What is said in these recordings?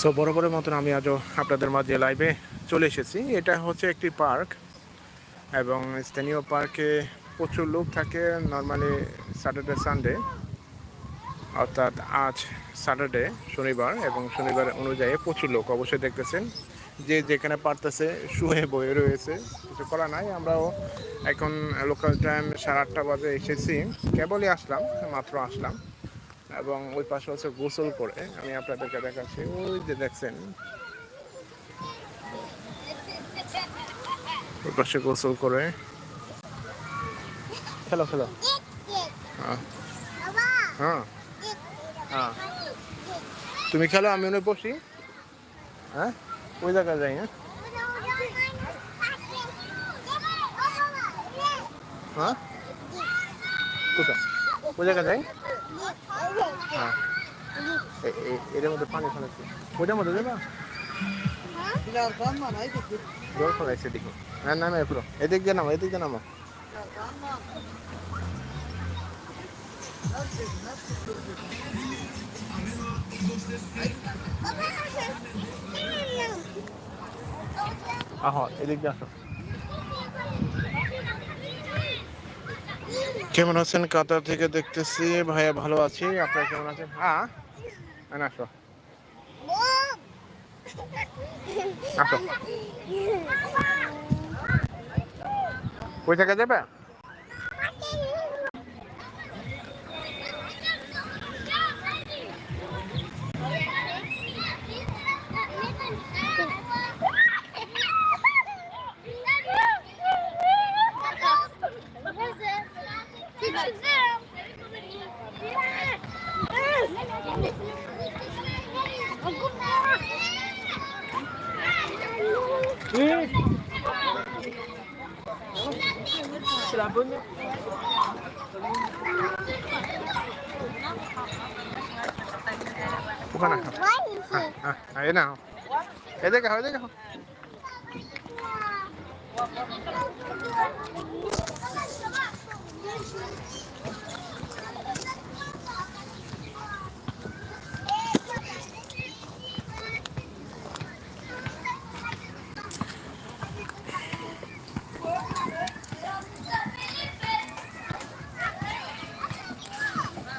So বরাবরের মতন আমি আজও আপনাদের মাঝে লাইভে চলে এসেছি। এটা হচ্ছে একটি পার্ক এবং স্থানীয় পার্কে প্রচুর লোক থাকে নর্মালি স্যাটারডে সানডে অর্থাৎ আজ স্যাটারডে শনিবার এবং শনিবার অনুযায়ী প্রচুর লোক অবশ্যই দেখতেছেন। যে যেখানে পারতেছে শুয়ে বয়ে রয়েছে, কিছু করা নাই। আমরাও এখন লোকাল টাইম সাড়ে আটটা বাজে এসেছি। কেবলই আসলাম, মাত্র আসলাম। এবং ওই পাশে হচ্ছে গোসল করে। আমি আপনাদেরকে দেখাচ্ছি। ওই যে দেখছেন। ওই পাশে গোসল করে। খেলো খেলো। হ্যাঁ। হ্যাঁ। হ্যাঁ। তুমি খেলো, আমি ওখানে বসি। হ্যাঁ? ওই জায়গায় যাই হ্যাঁ? হ্যাঁ? কোথায়? ওই জায়গায় যাই? হ্যাঁ এটার মধ্যে পানি ফেলেছি ওইটার মধ্যে দেবা? জল ফেলাইছে এদিকে হ্যাঁ নামে পুরো। এদিক দিয়ে নামো এদিক দিয়ে নামো। আহ এদিক দিয়ে আসো। কেমন আছেন? কাতার থেকে দেখতেছি। ভাইয়া ভালো আছি। আপনারা কেমন আছেন? হ্যাঁ। আসো। আসো। কোথায় যাবে? ওখানে আসো হ্যাঁ হ্যাঁ এই না এদিকে হও এদিকে হও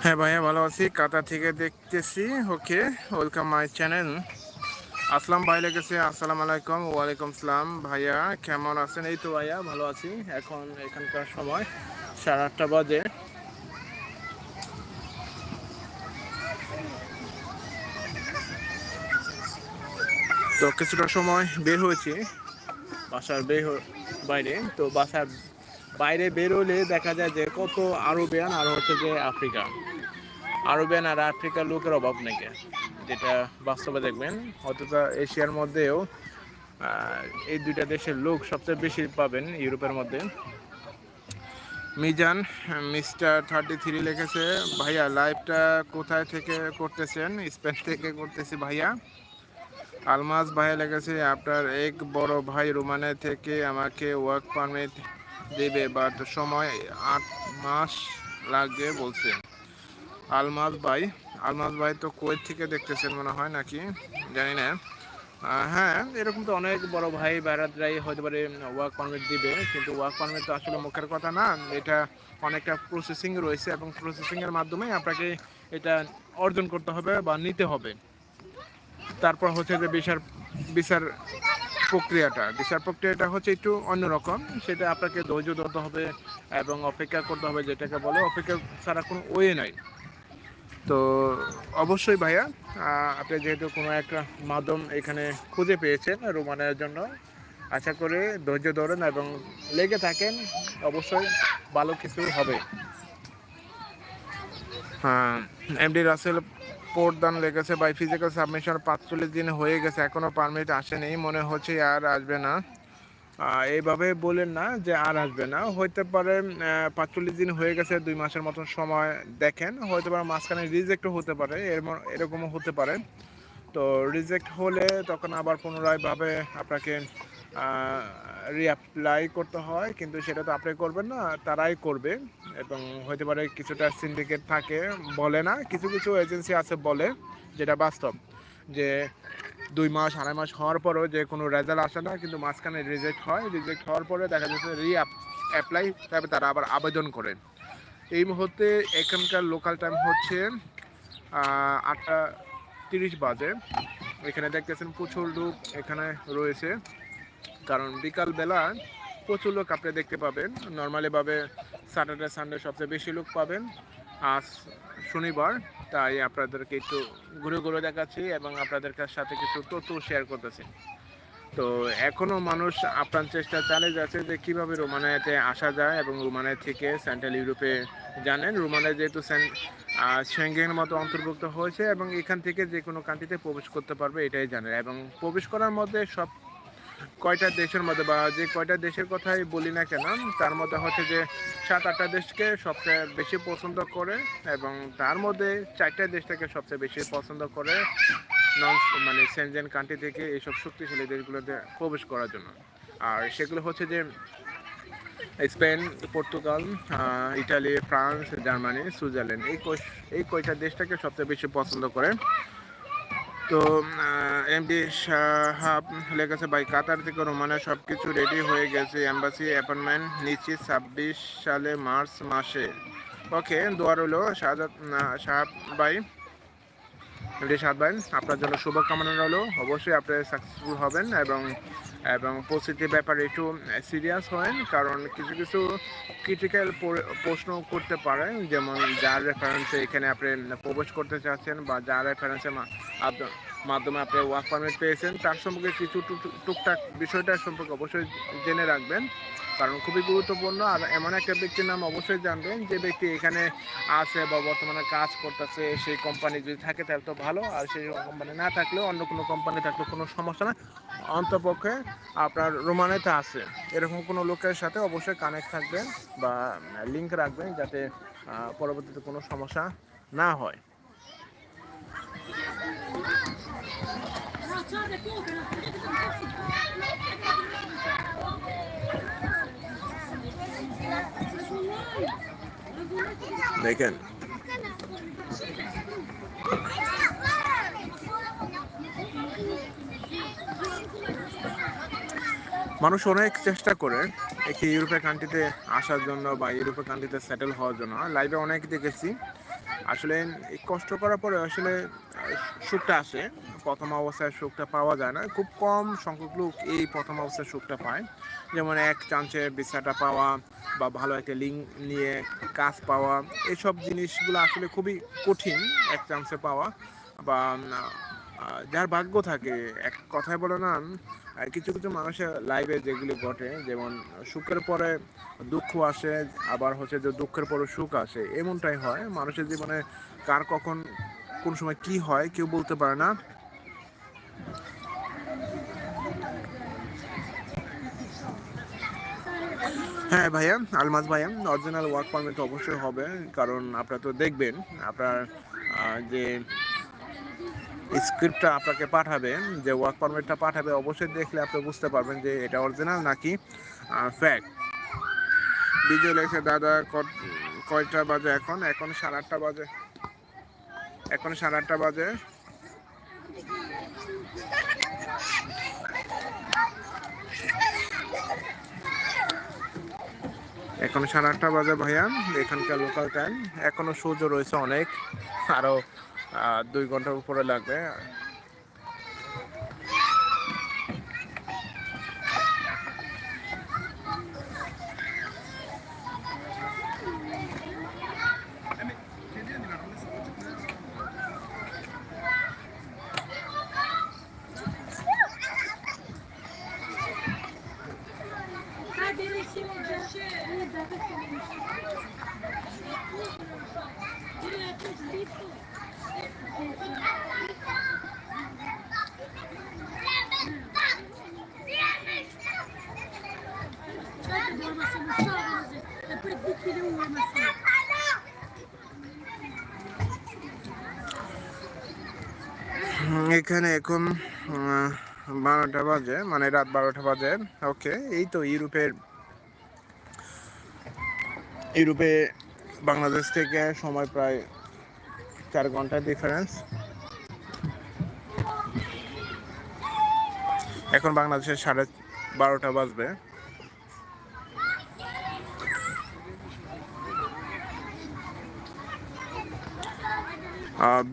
হ্যাঁ ভাইয়া, ভালো আছি। কাতার থেকে দেখতেছি। ওকে ওয়েলকাম মাই চ্যানেল আসসালাম ভাই লেগেছে আসসালাম আলাইকুম, ওয়ালাইকুম সালাম। ভাইয়া, কেমন আছেন? এই তো ভাইয়া, ভালো আছি। এখন এখানকার সময় সাড়ে আটটা বাজে। তো কিছুটা সময় বের হয়েছি। বাসার বের বাইরে। তো বাসার বাইরে বের হলে দেখা যায় যে কত আরবিয়ান আর হচ্ছে যে আফ্রিকা আরবিয়ান আর আফ্রিকার লোকের অভাব নাকি? যেটা বাস্তবে দেখবেন, অথচ এশিয়ার মধ্যেও এই দুইটা দেশের লোক সবচেয়ে বেশি পাবেন ইউরোপের মধ্যে। মিজান, মিস্টার থার্টি থ্রি লিখেছে, ভাইয়া লাইভটা কোথায় থেকে করতেছেন? স্পেন থেকে করতেছি, ভাইয়া। আলমাজ ভাইয়া লেগেছে আপনার এক বড় ভাই রোমানে থেকে আমাকে ওয়ার্ক পারমিট দেবে বাট সময় আট মাস লাগবে, বলছে। আলমাজ ভাই। আলমাজ ভাই তো কুয়েত থেকে দেখতেছেন মনে হয় নাকি? জানি না। হ্যাঁ এরকম তো অনেক বড় ভাই, বেড়াতরাই হতে পারে ওয়ার্ক পারমিট দিবে। কিন্তু ওয়ার্ক পারমিট তো আসলে মুখের কথা না। এটা অনেকটা প্রসেসিং রয়েছে এবং প্রসেসিংয়ের মাধ্যমে আপনাকে এটা অর্জন করতে হবে বা নিতে হবে। তারপর হচ্ছে যে বিচার বিচার প্রক্রিয়াটা। বিচার প্রক্রিয়াটা হচ্ছে একটু অন্যরকম। সেটা আপনাকে ধৈর্য ধরতে হবে এবং অপেক্ষা করতে হবে, যেটাকে বলে অপেক্ষা ছাড়া কোনো ওয়ে নাই। তো অবশ্যই ভাইয়া আপনি যেহেতু কোনো একটা মাধ্যম এখানে খুঁজে পেয়েছেন রোমানের জন্য, আশা করে ধৈর্য ধরেন এবং লেগে থাকেন, অবশ্যই ভালো কিছু হবে। হ্যাঁ এমডি রাসেল পোর্টদান লেগেছে বাই ফিজিক্যাল সাবমিশন পাঁচচল্লিশ দিন হয়ে গেছে এখনও পারমিট আসেনি, মনে হচ্ছে আর আসবে না। এইভাবে বলেন না যে আর আসবে না। হইতে পারে পাঁচচল্লিশ দিন হয়ে গেছে, দুই মাসের মতন সময় দেখেন। হয়তো পারে মাঝখানে রিজেক্টও হতে পারে, এর এরকমও হতে পারে। তো রিজেক্ট হলে তখন আবার পুনরায় ভাবে আপনাকে রিঅ্যাপ্লাই করতে হয়। কিন্তু সেটা তো আপনি করবেন না, তারাই করবে। এবং হতে পারে কিছুটা সিন্ডিকেট থাকে, বলে না। কিছু কিছু এজেন্সি আছে বলে, যেটা বাস্তব। যে দুই মাস, আড়াই মাস হওয়ার পরেও যে কোনো রেজাল্ট আসে না, কিন্তু মাঝখানে রিজেক্ট হয়। রিজেক্ট হওয়ার পরে দেখা যাচ্ছে রি অ্যাপ্লাই তবে তারা আবার আবেদন করেন। এই মুহূর্তে এখানকার লোকাল টাইম হচ্ছে আটটা তিরিশ বাজে। এখানে দেখতেছেন প্রচুর লোক এখানে রয়েছে। কারণ বিকালবেলা প্রচুর লোক আপনি দেখতে পাবেন। নর্মালিভাবে স্যাটারডে সানডে সবচেয়ে বেশি লোক পাবেন। আজ শনিবার তাই আপনাদেরকে একটু ঘুরে ঘুরে দেখাচ্ছি এবং আপনাদের সাথে কিছু তথ্য শেয়ার করতেছি। তো এখনও মানুষ আপ্রাণ চেষ্টা চালিয়ে যাচ্ছে যে কীভাবে রোমানিয়াতে আসা যায় এবং রোমানিয়া থেকে সেন্ট্রাল ইউরোপে জানেন। রোমানিয়া যেহেতু সেঙ্গেনের মতো অন্তর্ভুক্ত হয়েছে এবং এখান থেকে যে কোনো কান্ট্রিতে প্রবেশ করতে পারবে এটাই জানেন। এবং প্রবেশ করার মধ্যে সব কয়টা দেশের মধ্যে বা যে কয়টা দেশের কথাই বলি না কেন, তার মধ্যে হচ্ছে যে সাত আটটা দেশকে সবচেয়ে বেশি পছন্দ করে এবং তার মধ্যে চারটা দেশটাকে সবচেয়ে বেশি পছন্দ করে নন মানে সেনজেন কান্ট্রি থেকে এইসব শক্তিশালী দেশগুলোতে প্রবেশ করার জন্য। আর সেগুলো হচ্ছে যে Spain, Portugal Italy, France, Germany, Switzerland, এই এই কয়টা দেশটাকে সবচেয়ে বেশি পছন্দ করে। তো এমডি সাহাব লেগেছে ভাই, কাতার থেকে রোমানের সব কিছু রেডি হয়ে গেছে। অ্যাম্বাসি অ্যাপয়েন্টমেন্ট নিচ্ছি ছাব্বিশ সালে মার্চ মাসে। ওকে দোয়ার হলো শাহজাদ সাহাব ভাই। এমডি সাহাব ভাই, আপনার জন্য শুভকামনা রইল। অবশ্যই আপনি সাকসেসফুল হবেন এবং এবং পরিস্থিতির ব্যাপারে একটু সিরিয়াস হন কারণ কিছু কিছু ক্রিটিক্যাল প্রশ্ন করতে পারে যেমন যার রেফারেন্সে এখানে আপনি প্রবেশ করতে চাচ্ছেন বা যার রেফারেন্সে মাধ্যমে আপনি ওয়ার্ক পারমিট পেয়েছেন, তার সম্পর্কে কিছু টুক- টুকটাক বিষয়টা সম্পর্কে অবশ্যই জেনে রাখবেন। কারণ খুবই গুরুত্বপূর্ণ। আর এমন একটা ব্যক্তির নাম অবশ্যই জানবেন যে ব্যক্তি এখানে আছে বা বর্তমানে কাজ করতেছে, সেই কোম্পানি যদি থাকে তাহলে তো ভালো। আর সেই কোম্পানি না থাকলেও অন্য কোনো কোম্পানি থাকলে কোনো সমস্যা না অন্তপক্ষে আপনার রোমানেতে আছে। এরকম কোনো লোকের সাথে অবশ্যই কানেক্ট থাকবেন বা লিঙ্ক রাখবেন যাতে পরবর্তীতে কোনো সমস্যা না হয়। দেখেন। মানুষ অনেক চেষ্টা করে একটি ইউরোপের কান্ট্রিতে আসার জন্য বা ইউরোপের কান্ট্রিতে সেটেল হওয়ার জন্য। লাইভে অনেক দেখেছি। আসলে এই কষ্ট করার পরে আসলে সুখটা আসে। প্রথম অবস্থায় সুখটা পাওয়া যায় না। খুব কম সংখ্যক লোক এই প্রথম অবস্থায় সুখটা পায়। যেমন এক চান্সে ভিসাটা পাওয়া বা ভালো একটা লিঙ্ক নিয়ে কাজ পাওয়া, এসব জিনিসগুলো আসলে খুবই কঠিন এক চান্সে পাওয়া। বা যার ভাগ্য থাকে, এক কথায় বলে না কিছু কিছু মানুষের লাইফে যেগুলি ঘটে, যেমন সুখের পরে দুঃখ আসে, আবার হচ্ছে যে দুঃখের পরে সুখ আসে, এমনটাই হয়। মানুষের জীবনে কার কখন, কোন সময় কি হয়, কেউ বলতে পারে না। হ্যাঁ ভাইয়া, আলমাজ ভাইয়া অরিজিনাল ওয়ার্ক পারমিট অবশ্যই হবে, কারণ আপনারা তো দেখবেন, আপনার যে স্ক্রিপ্টটা আপনাকে পাঠাবে, যে ওয়ার্ক পারমিটটা পাঠাবে, অবশ্যই দেখলে আপনি বুঝতে পারবেন যে এটা অরিজিনাল নাকি ফ্যাক্ট বিজয় লেখে দাদা কয়টা বাজে এখন? এখন সাড়ে আটটা বাজে। এখন সাড়ে আটটা বাজে। এখন সাড়ে আটটা বাজে ভাইয়া। এখানকার লোকাল টাইম এখনও সূর্য রয়েছে অনেক। আরও আহ, দুই ঘণ্টার উপরে লাগবে। এখানে এখন বারোটা বাজে মানে রাত বারোটা বাজে। ওকে, এই তো ইউরোপের, ইউরোপে বাংলাদেশ থেকে সময় প্রায় চার ঘণ্টা ডিফারেন্স এখন বাংলাদেশের সাড়ে বারোটা বাজবে।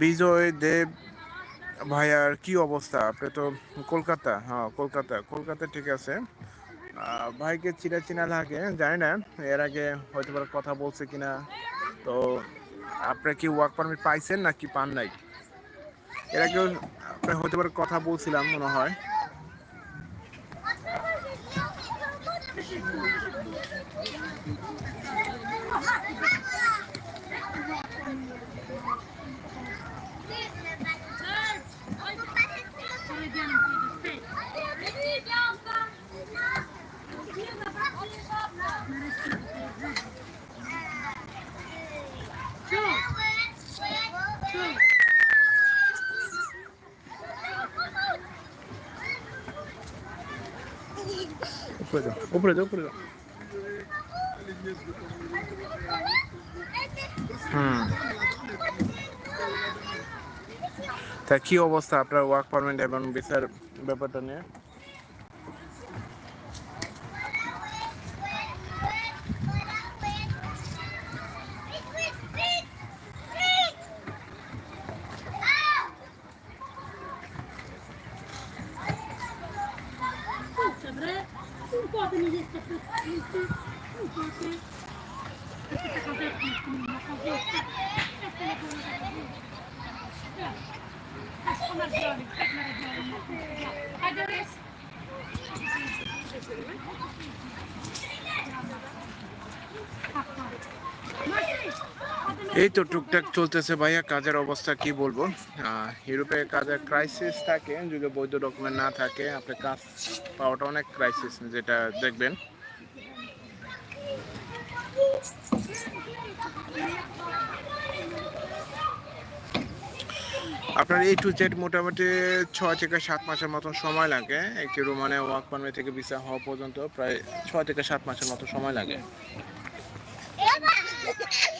বিজয় দেব ভাইয়ার কি অবস্থা? আপনি তো কলকাতা হ্যাঁ কলকাতা কলকাতা ঠিক আছে। ভাইকে চিনা চিনা লাগে, জানি না, এর আগে হয়তো কথা বলছে কিনা। তো আপনি কি ওয়ার্ক পারমিট পাইছেন নাকি পান নাই? এর আগেও আপনি হয়তো পারে কথা বলছিলাম, মনে হয়। উপরে যাও উপরে যাও উপরে যাও হুম তা কি অবস্থা আপনার ওয়ার্ক পারমিট এবং ভিসার ব্যাপারটা নিয়ে? এই তো টুকটাক চলতেছে ভাইয়া, কাজের অবস্থা কি বলব? ইউরোপে কাজের ক্রাইসিস থাকে, যদি বৈধ ডকুমেন্ট না থাকে আপনি কাজ পাওয়াটা অনেক ক্রাইসিস যেটা দেখবেন। আপনার এই টু জেড মোটামুটি ছয় থেকে সাত মাসের মতন সময় লাগে। একটি রোমানে ওয়ার্ক পারমিট থেকে ভিসা হওয়া পর্যন্ত প্রায় ছয় থেকে সাত মাসের মতো সময় লাগে।